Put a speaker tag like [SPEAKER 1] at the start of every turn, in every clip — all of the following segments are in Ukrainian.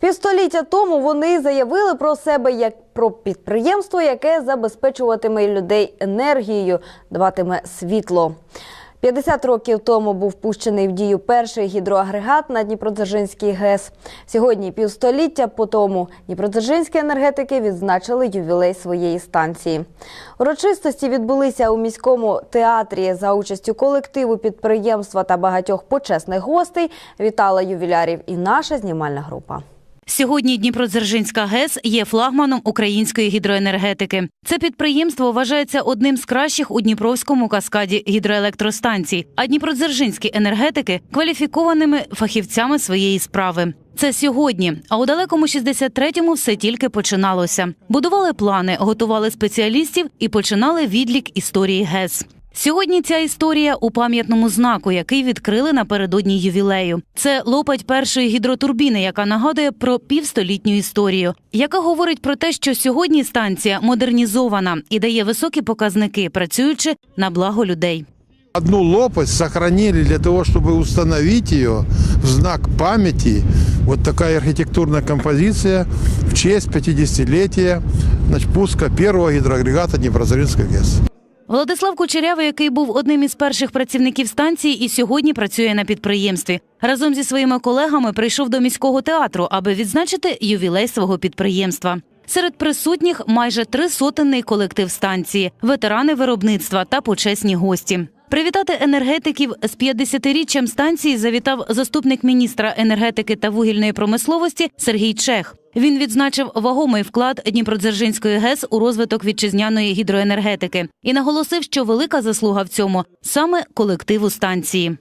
[SPEAKER 1] Півстоліття тому вони заявили про себе як про підприємство, яке забезпечуватиме людей енергією, даватиме світло. 50 років тому був пущений в дію перший гідроагрегат на Дніпродзержинській ГЕС. Сьогодні, півстоліття по тому, Дніпродзержинські енергетики відзначили ювілей своєї станції. Урочистості відбулися у міському театрі за участю колективу підприємства та багатьох почесних гостей. Вітала ювілярів і наша знімальна група.
[SPEAKER 2] Сьогодні Дніпродзержинська ГЕС є флагманом української гідроенергетики. Це підприємство вважається одним з кращих у Дніпровському каскаді гідроелектростанцій. А Дніпродзержинські енергетики кваліфікованими фахівцями своєї справи. Це сьогодні. А у далекому 63-му все тільки починалося. Будували плани, готували спеціалістів і починали відлік історії ГЕС. Сьогодні ця історія у пам'ятному знаку, який відкрили напередодні ювілею. Це лопать першої гідротурбіни, яка нагадує про півстолітню історію, яка говорить про те, що сьогодні станція модернізована і дає високі показники, працюючи на благо людей.
[SPEAKER 3] Одну лопасть сохранили для того, чтобы установить ее в знак памяти. Вот такая архитектурная композиция в честь 50-летия значит, пуска первого гидроагрегата Днепрозоринской ГЭС.
[SPEAKER 2] Владислав Кучерявий, який був одним із перших працівників станції, і сьогодні працює на підприємстві. Разом зі своїми колегами прийшов до міського театру, аби відзначити ювілей свого підприємства. Серед присутніх майже трисотенний колектив станції, ветерани виробництва та почесні гості. Привітати енергетиків з 50-річчям станції завітав заступник міністра енергетики та вугільної промисловості Сергій Чех. Він відзначив вагомий вклад Дніпродзержинської ГЕС у розвиток вітчизняної гідроенергетики і наголосив, що велика заслуга в цьому саме колективу станції.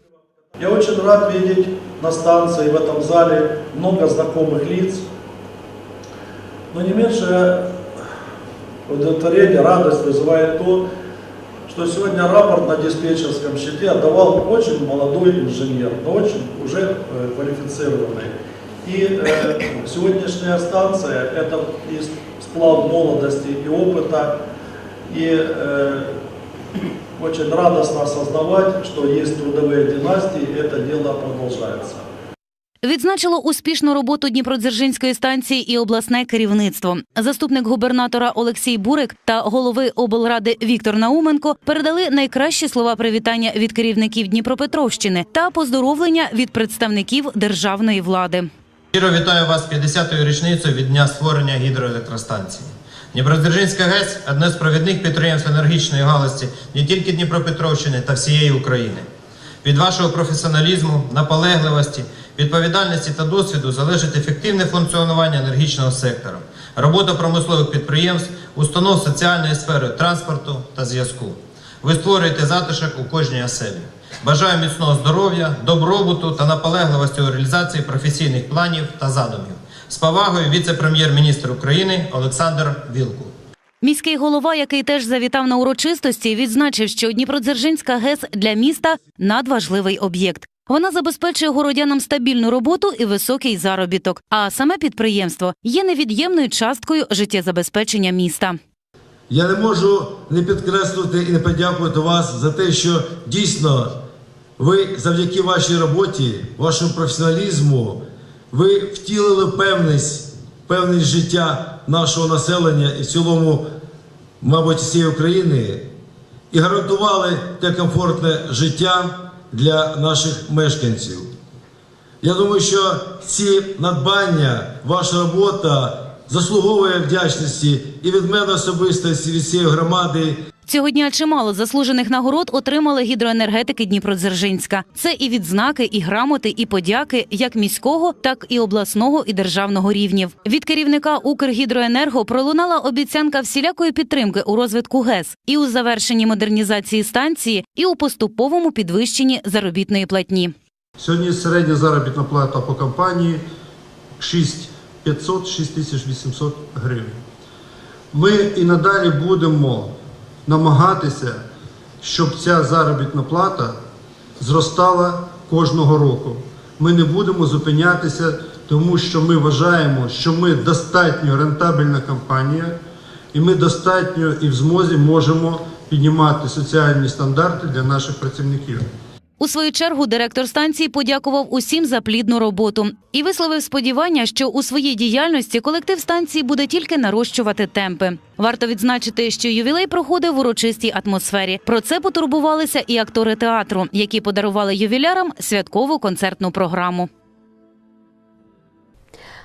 [SPEAKER 4] Я очень рад видеть на станции в этом зале много знакомых лиц. Но не меньшее удовлетворение, радость вызывает то, что сегодня рапорт на диспетчерском счете отдавал очень молодой инженер, но очень уже э, квалифицированный. И э, сегодняшняя станция – это и сплав молодости и опыта, и э, очень радостно осознавать, что есть трудовые династии, и это дело продолжается.
[SPEAKER 2] Відзначило успішну роботу Дніпродзержинської станції і обласне керівництво. Заступник губернатора Олексій Бурик та голови облради Віктор Науменко передали найкращі слова привітання від керівників Дніпропетровщини та поздоровлення від представників державної влади.
[SPEAKER 5] Щиро вітаю вас з 50-ю річницею від дня створення гідроелектростанції. Дніпродзержинська ГЕС одне з провідних підприємств енергічної галузі не тільки Дніпропетровщини та всієї України. Від вашого професіоналізму, наполегливості, відповідальності та досвіду залежить ефективне функціонування енергічного сектора, робота промислових підприємств, установ соціальної сфери, транспорту та зв'язку. Ви створюєте затишок у кожній оселі. Бажаю міцного здоров'я, добробуту та наполегливості у реалізації професійних планів та задумів. З повагою віце-прем'єр-міністр України Олександр Вілкул.
[SPEAKER 2] Міський голова, який теж завітав на урочистості, відзначив, що Дніпродзержинська ГЕС для міста надважливий об'єкт. Вона забезпечує городянам стабільну роботу і високий заробіток. А саме підприємство є невід'ємною часткою життєзабезпечення міста.
[SPEAKER 6] Я не можу не підкреслити і не подякувати вас за те, що дійсно ви завдяки вашій роботі, вашому професіоналізму, ви втілили певність, певність життя нашого населення і в цілому, мабуть, всієї України, і гарантували те комфортне життя для наших мешканців. Я думаю, що ці надбання, ваша робота заслуговує вдячності і від мене особисто, і від цієї громади.
[SPEAKER 2] Цього дня чимало заслужених нагород отримали гідроенергетики Дніпродзержинська. Це і відзнаки, і грамоти, і подяки як міського, так і обласного і державного рівнів. Від керівника Укргідроенерго пролунала обіцянка всілякої підтримки у розвитку ГЕС і у завершенні модернізації станції, і у поступовому підвищенні заробітної платні.
[SPEAKER 7] Сьогодні середня заробітна плата по компанії 6500 6800 гривень. Ми і надалі будемо намагатися, щоб ця заробітна плата зростала кожного року. Ми не будемо зупинятися, тому що ми вважаємо, що ми достатньо рентабельна компанія, і ми достатньо і в змозі можемо піднімати соціальні стандарти для наших працівників.
[SPEAKER 2] У свою чергу директор станції подякував усім за плідну роботу і висловив сподівання, що у своїй діяльності колектив станції буде тільки нарощувати темпи. Варто відзначити, що ювілей проходив в урочистій атмосфері. Про це потурбувалися і актори театру, які подарували ювілярам святкову концертну програму.